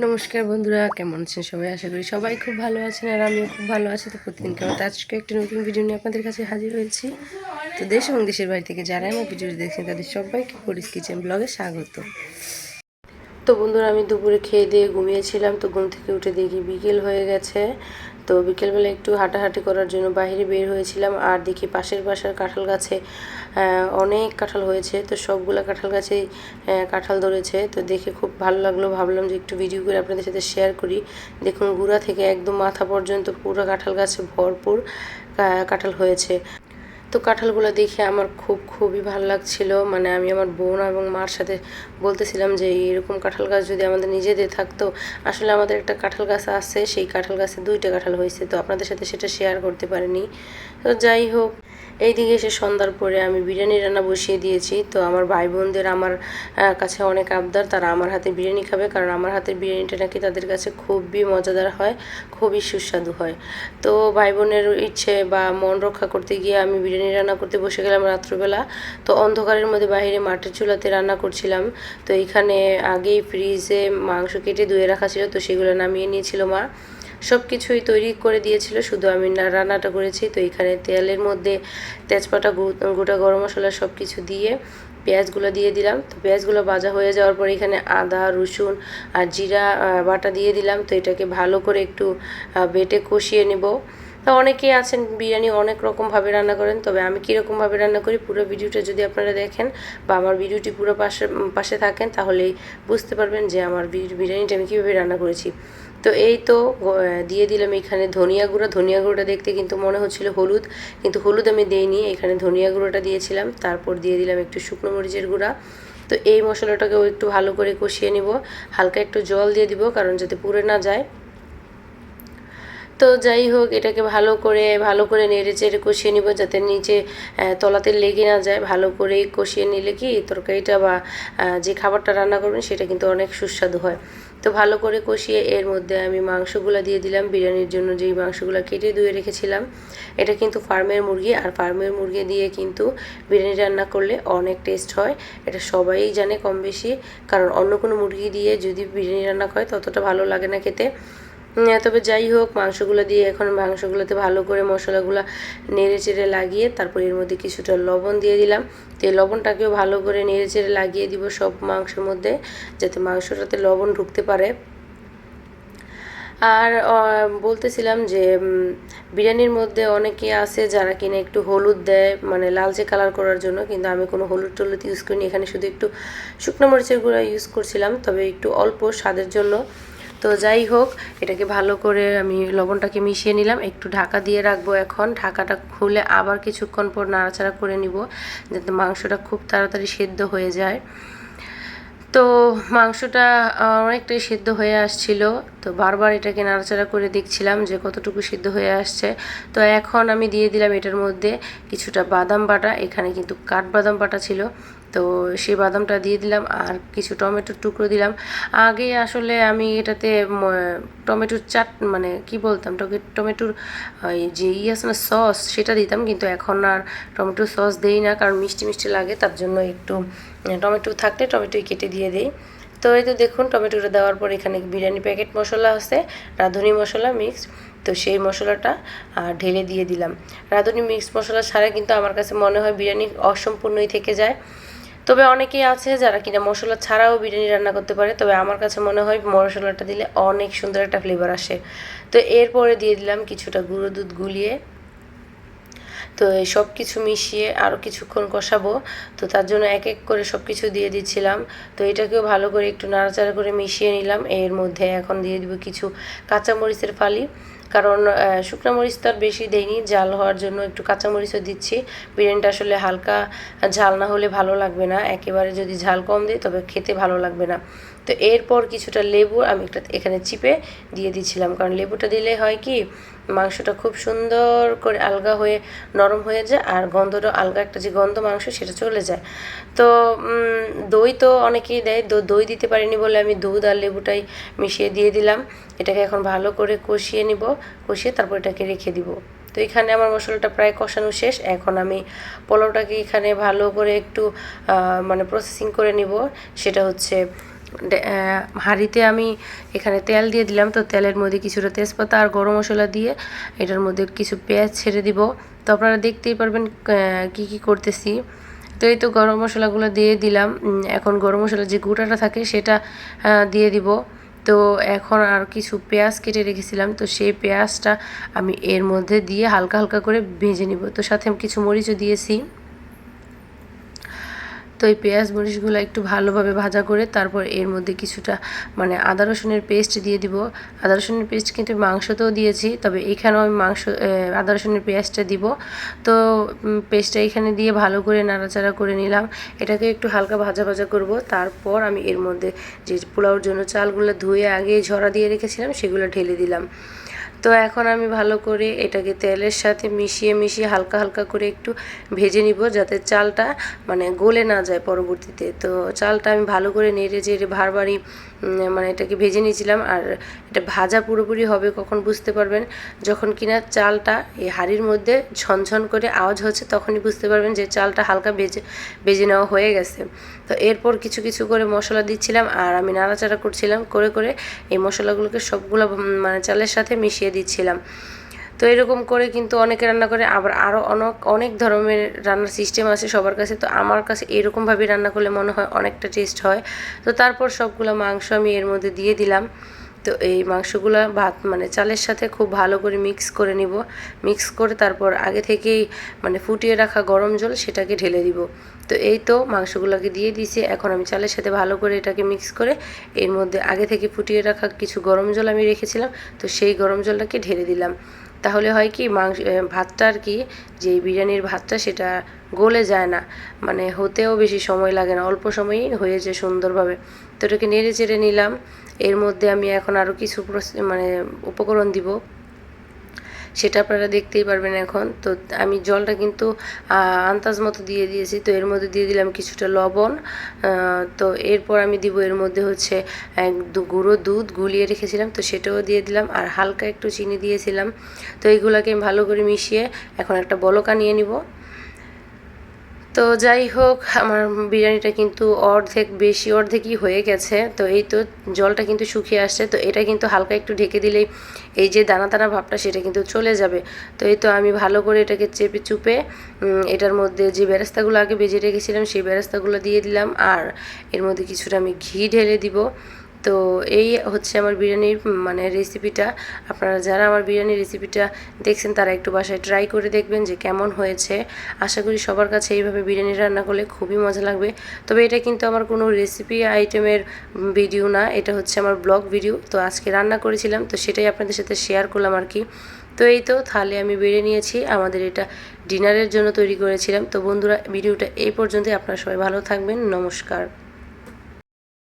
নমস্কার বন্ধুরা, কেমন আছেন সবাই? আশা করি সবাই খুব ভালো আছেন আর আমিও খুব ভালো আছি। তো প্রতিদিন কেমন? আজকে একটি নতুন ভিডিও নিয়ে আপনাদের কাছে হাজির হয়েছি। তো দেশ এবং দেশের বাড়ি থেকে যারা আমার ভিডিও দেখছেন, তাদের সবাইকে পরিস কিচেন ব্লগে স্বাগত। তো বন্ধুরা, আমি দুপুরে খেয়ে দিয়ে ঘুমিয়েছিলাম, তো ঘুম থেকে উঠে দেখি বিকেল হয়ে গেছে। তো বিকেলবেলা একটু হাঁটাহাঁটি করার জন্য বাইরে বের হয়েছিলাম। আর দেখি পাশের বাসার কাঁঠাল গাছে অনেক কাঁঠাল হয়েছে। তো সবগুলো কাঁঠাল গাছেই কাঁঠাল ধরেছে। তো দেখে খুব ভালো লাগল। ভাবলাম যে একটু ভিডিও করে আপনাদের সাথে শেয়ার করি। দেখুন, গুঁড়া থেকে একদম মাথা পর্যন্ত পুরো কাঁঠাল গাছে ভরপুর কাঁঠাল হয়েছে। তো কাঁঠালগুলো দেখে আমার খুব, খুবই ভালো লাগছিল। মানে আমি আমার বোন এবং মার সাথে বলতেছিলাম যে এরকম কাঁঠাল গাছ যদি আমাদের নিজেদের থাকতো, আসলে আমাদের একটা কাঁঠাল গাছ আছে, সেই কাঁঠাল গাছে দুইটা কাঁঠাল হয়েছে, তো আপনাদের সাথে সেটা শেয়ার করতে পারিনি। তো যাই হোক এইদিকে এসে সন্ধ্যার পরে আমি বিরিয়ানি রান্না বসিয়ে দিয়েছি। তো আমার ভাই বোনদের আমার কাছে অনেক আবদার। তারা আমার হাতে বিরিয়ানি খাবে কারণ আমার হাতের বিরিয়ানিটা নাকি তাদের কাছে খুবই মজাদার হয়, খুবই সুস্বাদু হয়। তো ভাই বোনের ইচ্ছে বা মন রক্ষা করতে গিয়ে আমি বিরিয়ানি রান্না করতে বসে গেলাম রাত্রবেলা। তো অন্ধকারের মধ্যে বাইরে মাটির চুলাতে রান্না করছিলাম। তো এইখানে আগেই ফ্রিজে মাংস কেটে ধুয়ে রাখা ছিল, তো সেগুলো নামিয়ে নিয়েছিল মা। সব কিছুই তৈরি করে দিয়েছিল, শুধু আমি রান্নাটা করেছি। তো এখানে তেলের মধ্যে তেজপাতা গোটা গরম মশলা সব কিছু দিয়ে পেঁয়াজগুলো দিয়ে দিলাম। তো পেঁয়াজগুলো ভাজা হয়ে যাওয়ার পর এখানে আদা, রসুন আর জিরা বাটা দিয়ে দিলাম। তো এটাকে ভালো করে একটু বেটে কষিয়ে নেব। তো অনেকেই আছেন বিরিয়ানি অনেক রকমভাবে রান্না করেন, তবে আমি কীরকমভাবে রান্না করি পুরো ভিডিওটা যদি আপনারা দেখেন বা আমার ভিডিওটি পুরো পাশে পাশে থাকেন, তাহলেই বুঝতে পারবেন যে আমার বিরিয়ানিটা আমি কীভাবে রান্না করেছি। তো এই তো দিয়ে দিলাম এখানে ধনিয়া গুঁড়া। ধনিয়া গুঁড়োটা দেখতে কিন্তু মনে হচ্ছিল হলুদ, কিন্তু হলুদ আমি দেইনি, এখানে ধনিয়া গুঁড়োটা দিয়েছিলাম। তারপর দিয়ে দিলাম একটু শুকনো মরিচের গুঁড়া। তো এই মশলাটাকেও একটু ভালো করে কষিয়ে নিব। হালকা একটু জল দিয়ে দিব, কারণ যাতে পুড়ে না যায়। তো যাই হোক, এটাকে ভালো করে ভালো করে নেড়ে চেড়ে কষিয়ে নিব, যাতে নিচে তলাতে লেগে না যায়। ভালো করে কষিয়ে নিলে কি, তরকারিটা বা যে খাবারটা রান্না করবেন, সেটা কিন্তু অনেক সুস্বাদু হয়। তো ভালো করে কষিয়ে এর মধ্যে আমি মাংসগুলো দিয়ে দিলাম। বিরিয়ানির জন্য যেই মাংসগুলো কেটে ধুয়ে রেখেছিলাম, এটা কিন্তু ফার্মের মুরগি। আর ফার্মের মুরগি দিয়ে কিন্তু বিরিয়ানি রান্না করলে অনেক টেস্ট হয়। এটা সবাই জানে কম বেশি কারণ অন্য কোনো মুরগি দিয়ে যদি বিরিয়ানি রান্না করে ততটা ভালো লাগে না খেতে। তবে যাই হোক, মাংসগুলো দিয়ে এখন মাংসগুলোতে ভালো করে মশলাগুলো নেড়ে চেড়ে লাগিয়ে তারপর এর মধ্যে কিছুটা লবণ দিয়ে দিলাম। তো এই লবণটাকেও ভালো করে নেড়ে চেড়ে লাগিয়ে দিব সব মাংসের মধ্যে, যাতে মাংসটাতে লবণ ঢুকতে পারে। আর বলতেছিলাম যে বিরিয়ানির মধ্যে অনেকে আছে যারা কিনা একটু হলুদ দেয় মানে লালচে কালার করার জন্য, কিন্তু আমি কোনো হলুদ টলুদ ইউজ করিনি। এখানে শুধু একটু শুকনো মরিচের গুঁড়া ইউজ করছিলাম, তবে একটু অল্প স্বাদের জন্য। তো যাই হোক, এটাকে ভালো করে আমি লবণটাকে মিশিয়ে নিলাম। একটু ঢাকা দিয়ে রাখব এখন। ঢাকাটা খুলে আবার কিছুক্ষণ পর নাড়াচাড়া করে নিব, যাতে মাংসটা খুব তাড়াতাড়ি সেদ্ধ হয়ে যায়। তো মাংসটা অনেকটাই সিদ্ধ হয়ে আসছিল। তো বারবার এটাকে নাড়াচাড়া করে দেখছিলাম যে কতটুকু সিদ্ধ হয়ে আসছে। তো এখন আমি দিয়ে দিলাম এটার মধ্যে কিছুটা বাদাম বাটা। এখানে কিন্তু কাঠবাদাম বাটা ছিল। তো সেই বাদামটা দিয়ে দিলাম আর কিছু টমেটোর টুকরো দিলাম। আগে আসলে আমি এটাতে টমেটোর চাট মানে কি বলতাম টমেটোর যে ই আছে না, সস, সেটা দিতাম, কিন্তু এখন আর টমেটোর সস দেই না, কারণ মিষ্টি মিষ্টি লাগে, তার জন্য একটু টমেটো থাকলে টমেটোই কেটে দিয়ে দিই। তো এই তো দেখুন, টমেটোটা দেওয়ার পর এখানে বিরিয়ানি প্যাকেট মশলা আছে, রাঁধুনি মশলা মিক্সড। তো সেই মশলাটা ঢেলে দিয়ে দিলাম। রাঁধুনি মিক্স মশলা ছাড়া কিন্তু আমার কাছে মনে হয় বিরিয়ানি অসম্পূর্ণই থেকে যায়। তবে অনেকেই আছে যারা কিনা মশলা ছাড়াও বিরিয়ানি রান্না করতে পারে, তবে আমার কাছে মনে হয় মশলাটা দিলে অনেক সুন্দর একটা ফ্লেভার আসে। তো এরপরে দিয়ে দিলাম কিছুটা গুঁড়ো দুধ গুলিয়ে তো এই সব কিছু মিশিয়ে আরও কিছুক্ষণ কষাবো। তো তার জন্য এক এক করে সব কিছু দিয়ে দিচ্ছিলাম। তো এটাকেও ভালো করে একটু নাড়াচাড়া করে মিশিয়ে নিলাম। এর মধ্যে এখন দিয়ে দিব কিছু কাঁচামরিচের ফালি। কারণ শুকনো মরিচ তো আর বেশি দেইনি। জাল হওয়ার জন্য একটু কাঁচামরিচও দিচ্ছি। বিরিয়ানিটা আসলে হালকা ঝাল না হলে ভালো লাগবে না। একেবারে যদি ঝাল কম দিই, তবে খেতে ভালো লাগবে না। তো এরপর কিছুটা লেবু আমি একটা এখানে চিপে দিয়ে দিচ্ছিলাম। কারণ লেবুটা দিলে হয় কি মাংসটা খুব সুন্দর করে আলগা হয়ে নরম হয়ে যায়, আর গন্ধটা আলগা একটা যে গন্ধ মাংস, সেটা চলে যায়। তো দই তো অনেকেই দেয় দই দিতে পারিনি বলে আমি দুধ আর লেবুটাই মিশিয়ে দিয়ে দিলাম। এটাকে এখন ভালো করে কষিয়ে নিব, কষিয়ে তারপর এটাকে রেখে দিব। তো এখানে আমার মশলাটা প্রায় কষানো শেষ, এখন আমি পোলাওটাকে এখানে ভালো করে একটু মানে প্রসেসিং করে নিব। সেটা হচ্ছে হাঁড়িতে আমি এখানে তেল দিয়ে দিলাম। তো তেলের মধ্যে কিছুটা তেজপাতা আর গরম মশলা দিয়ে এটার মধ্যে কিছু পেঁয়াজ ছেড়ে দিব। তো আপনারা দেখতেই পারবেন কি কি করতেছি। তো এই তো গরম মশলাগুলো দিয়ে দিলাম। এখন গরম মশলার যে গুঁড়াটা থাকে সেটা দিয়ে দিব। তো এখন আর কিছু পেঁয়াজ কেটে রেখেছিলাম। তো সেই পেঁয়াজটা আমি এর মধ্যে দিয়ে হালকা হালকা করে ভেজে নিব। তো সাথে আমি কিছু মরিচও দিয়েছি। তো এই পেঁয়াজ মরিচগুলো একটু ভালোভাবে ভাজা করে তারপর এর মধ্যে কিছুটা মানে আদা রসুনের পেস্ট দিয়ে দিব। আদা রসুনের পেস্ট কিন্তু মাংসতেও দিয়েছি, তবে এখানেও আমি মাংস আদা রসুনের পেঁয়াজটা দিব। তো পেস্টটা এখানে দিয়ে ভালো করে নাড়াচাড়া করে নিলাম। এটাকে একটু হালকা ভাজা ভাজা করব। তারপর আমি এর মধ্যে যে পোলাওর জন্য চালগুলো ধুয়ে আগে ঝরা দিয়ে রেখেছিলাম, সেগুলো ঢেলে দিলাম। তো এখন আমি ভালো করে এটাকে তেলের সাথে মিশিয়ে মিশিয়ে হালকা হালকা করে একটু ভেজে নিব যাতে চালটা মানে গলে না যায় পরবর্তীতে। তো চালটা আমি ভালো করে নেড়ে চেড়ে বারবারই মানে এটাকে ভেজে নিয়েছিলাম আর এটা ভাজা পুরোপুরি হবে কখন বুঝতে পারবেন। যখন কিনা চালটা এই হাঁড়ির মধ্যে ঝনঝন করে আওয়াজ হচ্ছে তখনই বুঝতে পারবেন যে চালটা হালকা ভেজে ভেজে নেওয়া হয়ে গেছে। তো এরপর কিছু কিছু করে মশলা দিচ্ছিলাম আর আমি নাড়াচাড়া করছিলাম করে করে এই মশলাগুলোকে সবগুলো মানে চালের সাথে মিশিয়ে দিচ্ছিলাম। তো এরকম করে কিন্তু অনেকে রান্না করে, আবার আরও অনেক অনেক ধরনের রান্নার সিস্টেম আছে সবার কাছে। তো আমার কাছে এরকমভাবে রান্না করলে মনে হয় অনেকটা টেস্ট হয়। তো তারপর সবগুলো মাংস আমি এর মধ্যে দিয়ে দিলাম। তো এই মাংসগুলো ভাত মানে চালের সাথে খুব ভালো করে মিক্স করে নিব। মিক্স করে তারপর আগে থেকেই মানে ফুটিয়ে রাখা গরম জল সেটাকে ঢেলে দিব। তো এই তো মাংসগুলোকে দিয়ে দিয়েছি। এখন আমি চালের সাথে ভালো করে এটাকে মিক্স করে, এর মধ্যে আগে থেকে ফুটিয়ে রাখা কিছু গরম জল আমি রেখেছিলাম, তো সেই গরম জলটাকে ঢেলে দিলাম। তাহলে হয় কি মাংস ভাতটা আর কি যে বিরিয়ানির ভাতটা সেটা গলে যায় না। মানে হতেও বেশি সময় লাগে না, অল্প সময়ই হয়ে যায় সুন্দরভাবে। তো এটাকে নেড়ে চেড়ে নিলাম। এর মধ্যে আমি এখন আরও কিছু মানে উপকরণ দিব। সেটা আপনারা দেখতেই পারবেন এখন। তো আমি জলটা কিন্তু আন্দাজ মতো দিয়ে দিয়েছি। তো এর মধ্যে দিয়ে দিলাম কিছুটা লবণ। তো এরপর আমি দিব এর মধ্যে হচ্ছে গুঁড়ো দুধ গুলিয়ে রেখেছিলাম। তো সেটাও দিয়ে দিলাম। আর হালকা একটু চিনি দিয়েছিলাম। তো এইগুলোকে ভালো করে মিশিয়ে এখন একটা বলকা নিয়ে নিব। তো যাই হোক, আমার বিরিয়ানিটা কিন্তু অর্ধেক বেশি, অর্ধেকই হয়ে গেছে। তো এই তো জলটা কিন্তু শুকিয়ে আসছে। তো এটা কিন্তু হালকা একটু ঢেকে দিলেই এই যে দানা দানা ভাবটা, সেটা কিন্তু চলে যাবে। তো এই তো আমি ভালো করে এটাকে চেপে চুপে এটার মধ্যে যে বেরেস্তাগুলো আগে বেজে রেখেছিলাম, সেই বেরেস্তাগুলো দিয়ে দিলাম। আর এর মধ্যে কিছুটা আমি ঘি ঢেলে দিব। তো এই হচ্ছে আমার বিরিয়ানির মানে রেসিপিটা আপনারা যারা আমার বিরিয়ানির রেসিপিটা দেখছেন, তারা একটু বাসায় ট্রাই করে দেখবেন যে কেমন হয়েছে। আশা করি সবার কাছে এইভাবে বিরিয়ানি রান্না করলে খুবই মজা লাগবে। তবে এটা কিন্তু আমার কোনো রেসিপি আইটেমের ভিডিও না। এটা হচ্ছে আমার ব্লগ ভিডিও তো আজকে রান্না করেছিলাম, তো সেটাই আপনাদের সাথে শেয়ার করলাম আর কি। তো এই তো থালে আমি বেড়ে নিয়েছি। আমাদের এটা ডিনারের জন্য তৈরি করেছিলাম। তো বন্ধুরা, ভিডিওটা এই পর্যন্তই। আপনারা সবাই ভালো থাকবেন। নমস্কার।